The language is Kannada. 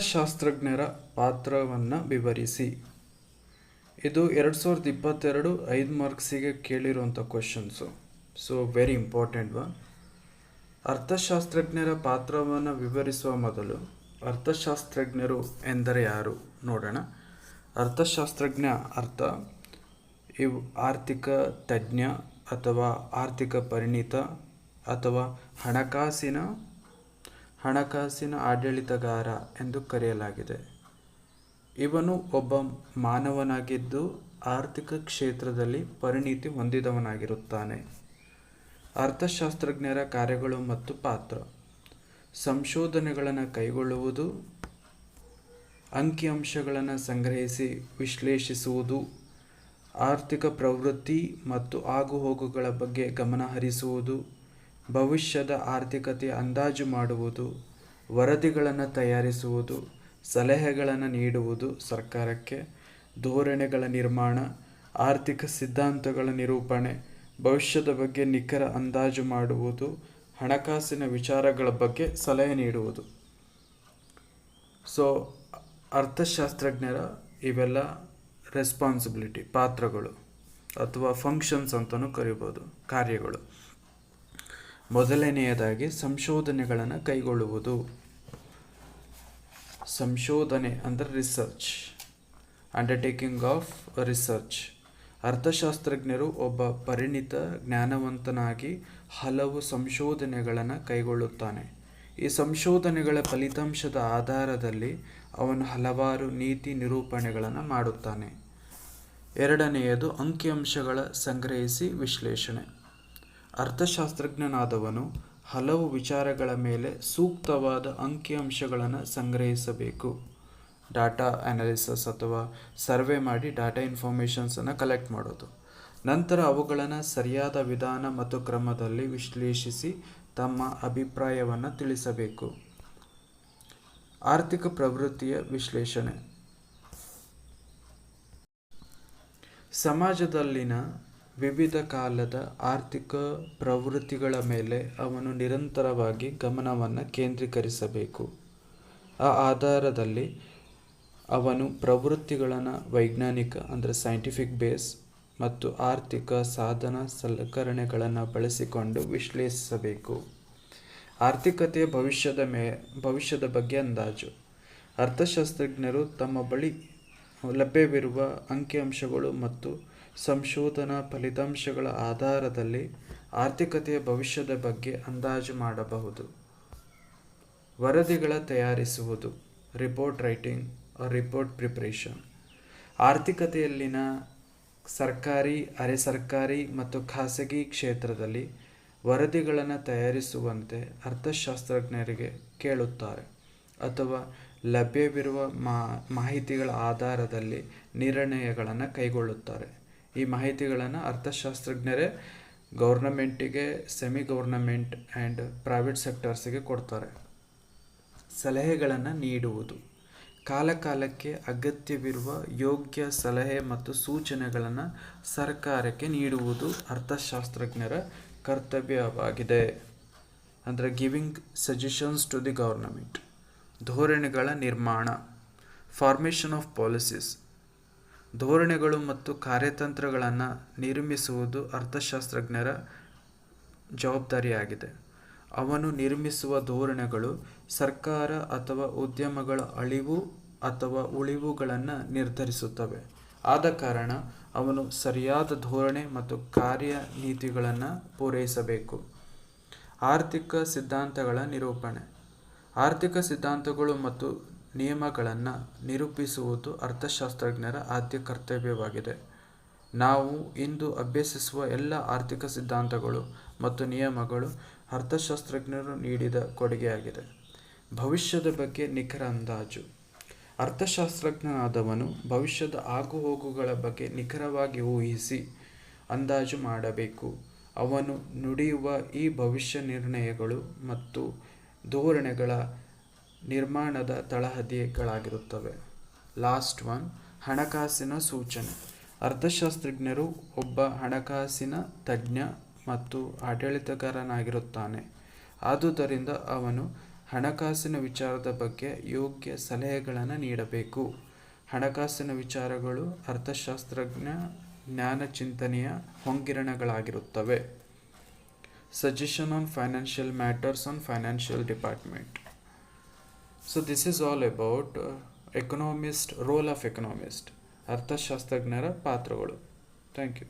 ಶಾಸ್ತ್ರಜ್ಞರ ಪಾತ್ರವನ್ನು ವಿವರಿಸಿ. ಇದು ಎರಡು ಸಾವಿರದ ಇಪ್ಪತ್ತೆರಡು ಐದು ಮಾರ್ಕ್ಸಿಗೆ ಕೇಳಿರುವಂಥ questions so very important one ಅರ್ಥಶಾಸ್ತ್ರಜ್ಞರ ಪಾತ್ರವನ್ನು ವಿವರಿಸುವ ಮೊದಲು ಅರ್ಥಶಾಸ್ತ್ರಜ್ಞರು ಎಂದರೆ ಯಾರು ನೋಡೋಣ. ಅರ್ಥಶಾಸ್ತ್ರಜ್ಞ ಅರ್ಥ, ಇವು ಆರ್ಥಿಕ ತಜ್ಞ ಅಥವಾ ಆರ್ಥಿಕ ಪರಿಣಿತ ಅಥವಾ ಹಣಕಾಸಿನ ಹಣಕಾಸಿನ ಆಡಳಿತಗಾರ ಎಂದು ಕರೆಯಲಾಗಿದೆ. ಇವನು ಒಬ್ಬ ಮಾನವನಾಗಿದ್ದು ಆರ್ಥಿಕ ಕ್ಷೇತ್ರದಲ್ಲಿ ಪರಿಣಿತಿ ಹೊಂದಿದವನಾಗಿರುತ್ತಾನೆ. ಅರ್ಥಶಾಸ್ತ್ರಜ್ಞರ ಕಾರ್ಯಗಳು ಮತ್ತು ಪಾತ್ರ. ಸಂಶೋಧನೆಗಳನ್ನು ಕೈಗೊಳ್ಳುವುದು, ಅಂಕಿಅಂಶಗಳನ್ನು ಸಂಗ್ರಹಿಸಿ ವಿಶ್ಲೇಷಿಸುವುದು, ಆರ್ಥಿಕ ಪ್ರವೃತ್ತಿ ಮತ್ತು ಆಗುಹೋಗುಗಳ ಬಗ್ಗೆ ಗಮನ ಹರಿಸುವುದು ಭವಿಷ್ಯದ ಆರ್ಥಿಕತೆ ಅಂದಾಜು ಮಾಡುವುದು, ವರದಿಗಳನ್ನು ತಯಾರಿಸುವುದು, ಸಲಹೆಗಳನ್ನು ನೀಡುವುದು ಸರ್ಕಾರಕ್ಕೆ, ಧೋರಣೆಗಳ ನಿರ್ಮಾಣ, ಆರ್ಥಿಕ ಸಿದ್ಧಾಂತಗಳ ನಿರೂಪಣೆ, ಭವಿಷ್ಯದ ಬಗ್ಗೆ ನಿಖರ ಅಂದಾಜು ಮಾಡುವುದು, ಹಣಕಾಸಿನ ವಿಚಾರಗಳ ಬಗ್ಗೆ ಸಲಹೆ ನೀಡುವುದು. ಸೊ ಅರ್ಥಶಾಸ್ತ್ರಜ್ಞರ ಇವೆಲ್ಲ ರೆಸ್ಪಾನ್ಸಿಬಿಲಿಟಿ ಪಾತ್ರಗಳು, ಅಥವಾ ಫಂಕ್ಷನ್ಸ್ ಅಂತಲೂ ಕರಿಬೋದು, ಕಾರ್ಯಗಳು. ಮೊದಲನೆಯದಾಗಿ ಸಂಶೋಧನೆಗಳನ್ನು ಕೈಗೊಳ್ಳುವುದು. ಸಂಶೋಧನೆ ಅಂದರೆ ರಿಸರ್ಚ್ ಅಂಡರ್ಟೇಕಿಂಗ್ ಆಫ್ ರಿಸರ್ಚ್ ಅರ್ಥಶಾಸ್ತ್ರಜ್ಞರು ಒಬ್ಬ ಪರಿಣಿತ, ಜ್ಞಾನವಂತನಾಗಿ ಹಲವು ಸಂಶೋಧನೆಗಳನ್ನು ಕೈಗೊಳ್ಳುತ್ತಾನೆ. ಈ ಸಂಶೋಧನೆಗಳ ಫಲಿತಾಂಶದ ಆಧಾರದಲ್ಲಿ ಅವನು ಹಲವಾರು ನೀತಿ ನಿರೂಪಣೆಗಳನ್ನು ಮಾಡುತ್ತಾನೆ. ಎರಡನೆಯದು ಅಂಕಿಅಂಶಗಳ ಸಂಗ್ರಹಿಸಿ ವಿಶ್ಲೇಷಣೆ. ಅರ್ಥಶಾಸ್ತ್ರಜ್ಞನಾದವನು ಹಲವು ವಿಚಾರಗಳ ಮೇಲೆ ಸೂಕ್ತವಾದ ಅಂಕಿಅಂಶಗಳನ್ನು ಸಂಗ್ರಹಿಸಬೇಕು. ಡಾಟಾ ಅನಾಲಿಸಸ್ ಅಥವಾ ಸರ್ವೆ ಮಾಡಿ ಡಾಟಾ ಇನ್ಫಾರ್ಮೇಷನ್ಸನ್ನು ಕಲೆಕ್ಟ್ ಮಾಡೋದು. ನಂತರ ಅವುಗಳನ್ನು ಸರಿಯಾದ ವಿಧಾನ ಮತ್ತು ಕ್ರಮದಲ್ಲಿ ವಿಶ್ಲೇಷಿಸಿ ತಮ್ಮ ಅಭಿಪ್ರಾಯವನ್ನು ತಿಳಿಸಬೇಕು. ಆರ್ಥಿಕ ಪ್ರವೃತ್ತಿಯ ವಿಶ್ಲೇಷಣೆ. ಸಮಾಜದಲ್ಲಿನ ವಿವಿಧ ಕಾಲದ ಆರ್ಥಿಕ ಪ್ರವೃತ್ತಿಗಳ ಮೇಲೆ ಅವನು ನಿರಂತರವಾಗಿ ಗಮನವನ್ನು ಕೇಂದ್ರೀಕರಿಸಬೇಕು. ಆ ಆಧಾರದಲ್ಲಿ ಅವನು ಪ್ರವೃತ್ತಿಗಳನ್ನು ವೈಜ್ಞಾನಿಕ, ಅಂದರೆ ಸೈಂಟಿಫಿಕ್ ಬೇಸ್ ಮತ್ತು ಆರ್ಥಿಕ ಸಾಧನ ಸಲಕರಣೆಗಳನ್ನು ಬಳಸಿಕೊಂಡು ವಿಶ್ಲೇಷಿಸಬೇಕು. ಆರ್ಥಿಕತೆಯ ಭವಿಷ್ಯದ ಮೇ, ಭವಿಷ್ಯದ ಬಗ್ಗೆ ಅಂದಾಜು. ಅರ್ಥಶಾಸ್ತ್ರಜ್ಞರು ತಮ್ಮ ಬಳಿ ಲಭ್ಯವಿರುವ ಅಂಕಿಅಂಶಗಳು ಮತ್ತು ಸಂಶೋಧನಾ ಫಲಿತಾಂಶಗಳ ಆಧಾರದಲ್ಲಿ ಆರ್ಥಿಕತೆಯ ಭವಿಷ್ಯದ ಬಗ್ಗೆ ಅಂದಾಜು ಮಾಡಬಹುದು. ವರದಿಗಳ ತಯಾರಿಸುವುದು ರಿಪೋರ್ಟ್ ರೈಟಿಂಗ್ ರಿಪೋರ್ಟ್ ಪ್ರಿಪ್ರೇಷನ್ ಆರ್ಥಿಕತೆಯಲ್ಲಿನ ಸರ್ಕಾರಿ, ಅರೆ ಸರ್ಕಾರಿ ಮತ್ತು ಖಾಸಗಿ ಕ್ಷೇತ್ರದಲ್ಲಿ ವರದಿಗಳನ್ನು ತಯಾರಿಸುವಂತೆ ಅರ್ಥಶಾಸ್ತ್ರಜ್ಞರಿಗೆ ಕೇಳುತ್ತಾರೆ. ಅಥವಾ ಲಭ್ಯವಿರುವ ಮಾಹಿತಿಗಳ ಆಧಾರದಲ್ಲಿ ನಿರ್ಣಯಗಳನ್ನು ಕೈಗೊಳ್ಳುತ್ತಾರೆ. ಈ ಮಾಹಿತಿಗಳನ್ನು ಅರ್ಥಶಾಸ್ತ್ರಜ್ಞರೇ ಗೌರ್ನಮೆಂಟಿಗೆ ಸೆಮಿ ಗೌರ್ನಮೆಂಟ್ ಆ್ಯಂಡ್ ಪ್ರೈವೇಟ್ ಸೆಕ್ಟರ್ಸಿಗೆ ಕೊಡ್ತಾರೆ. ಸಲಹೆಗಳನ್ನು ನೀಡುವುದು. ಕಾಲಕಾಲಕ್ಕೆ ಅಗತ್ಯವಿರುವ ಯೋಗ್ಯ ಸಲಹೆ ಮತ್ತು ಸೂಚನೆಗಳನ್ನು ಸರ್ಕಾರಕ್ಕೆ ನೀಡುವುದು ಅರ್ಥಶಾಸ್ತ್ರಜ್ಞರ ಕರ್ತವ್ಯವಾಗಿದೆ. ಅಂದರೆ giving suggestions to the government ಧೋರಣೆಗಳ ನಿರ್ಮಾಣ. ಫಾರ್ಮೇಷನ್ ಆಫ್ ಪಾಲಿಸೀಸ್ ಧೋರಣೆಗಳು ಮತ್ತು ಕಾರ್ಯತಂತ್ರಗಳನ್ನು ನಿರ್ಮಿಸುವುದು ಅರ್ಥಶಾಸ್ತ್ರಜ್ಞರ ಜವಾಬ್ದಾರಿಯಾಗಿದೆ. ಅವನು ನಿರ್ಮಿಸುವ ಧೋರಣೆಗಳು ಸರ್ಕಾರ ಅಥವಾ ಉದ್ಯಮಗಳ ಅಳಿವು ಅಥವಾ ಉಳಿವುಗಳನ್ನು ನಿರ್ಧರಿಸುತ್ತವೆ. ಆದ ಕಾರಣ ಅವನು ಸರಿಯಾದ ಧೋರಣೆ ಮತ್ತು ಕಾರ್ಯನೀತಿಗಳನ್ನು ಪೂರೈಸಬೇಕು. ಆರ್ಥಿಕ ಸಿದ್ಧಾಂತಗಳ ನಿರೂಪಣೆ. ಆರ್ಥಿಕ ಸಿದ್ಧಾಂತಗಳು ಮತ್ತು ನಿಯಮಗಳನ್ನು ನಿರೂಪಿಸುವುದು ಅರ್ಥಶಾಸ್ತ್ರಜ್ಞರ ಆದ್ಯ ಕರ್ತವ್ಯವಾಗಿದೆ. ನಾವು ಇಂದು ಅಭ್ಯಸಿಸುವ ಎಲ್ಲ ಆರ್ಥಿಕ ಸಿದ್ಧಾಂತಗಳು ಮತ್ತು ನಿಯಮಗಳು ಅರ್ಥಶಾಸ್ತ್ರಜ್ಞರು ನೀಡಿದ ಕೊಡುಗೆಯಾಗಿದೆ. ಭವಿಷ್ಯದ ಬಗ್ಗೆ ನಿಖರ ಅಂದಾಜು. ಅರ್ಥಶಾಸ್ತ್ರಜ್ಞನಾದವನು ಭವಿಷ್ಯದ ಆಗುಹೋಗುಗಳ ಬಗ್ಗೆ ನಿಖರವಾಗಿ ಊಹಿಸಿ ಅಂದಾಜು ಮಾಡಬೇಕು. ಅವನು ನುಡಿಯುವ ಈ ಭವಿಷ್ಯ ನಿರ್ಣಯಗಳು ಮತ್ತು ಧೋರಣೆಗಳ ನಿರ್ಮಾಣದ ತಳಹದಿಗಳಾಗಿರುತ್ತವೆ. ಲಾಸ್ಟ್ ಒನ್, ಹಣಕಾಸಿನ ಸೂಚನೆ. ಅರ್ಥಶಾಸ್ತ್ರಜ್ಞರು ಒಬ್ಬ ಹಣಕಾಸಿನ ತಜ್ಞ ಮತ್ತು ಆಡಳಿತಗಾರನಾಗಿರುತ್ತಾನೆ. ಆದುದರಿಂದ ಅವನು ಹಣಕಾಸಿನ ವಿಚಾರದ ಬಗ್ಗೆ ಯೋಗ್ಯ ಸಲಹೆಗಳನ್ನು ನೀಡಬೇಕು. ಹಣಕಾಸಿನ ವಿಚಾರಗಳು ಅರ್ಥಶಾಸ್ತ್ರಜ್ಞ, ಜ್ಞಾನ ಚಿಂತನೆಯ ಹೊಂಗಿರಣಗಳಾಗಿರುತ್ತವೆ. Suggestion on financial matters on financial department so this is all about economist role of economist ಅರ್ಥಶಾಸ್ತ್ರಜ್ಞರ ಪಾತ್ರಗಳು ಥ್ಯಾಂಕ್ ಯು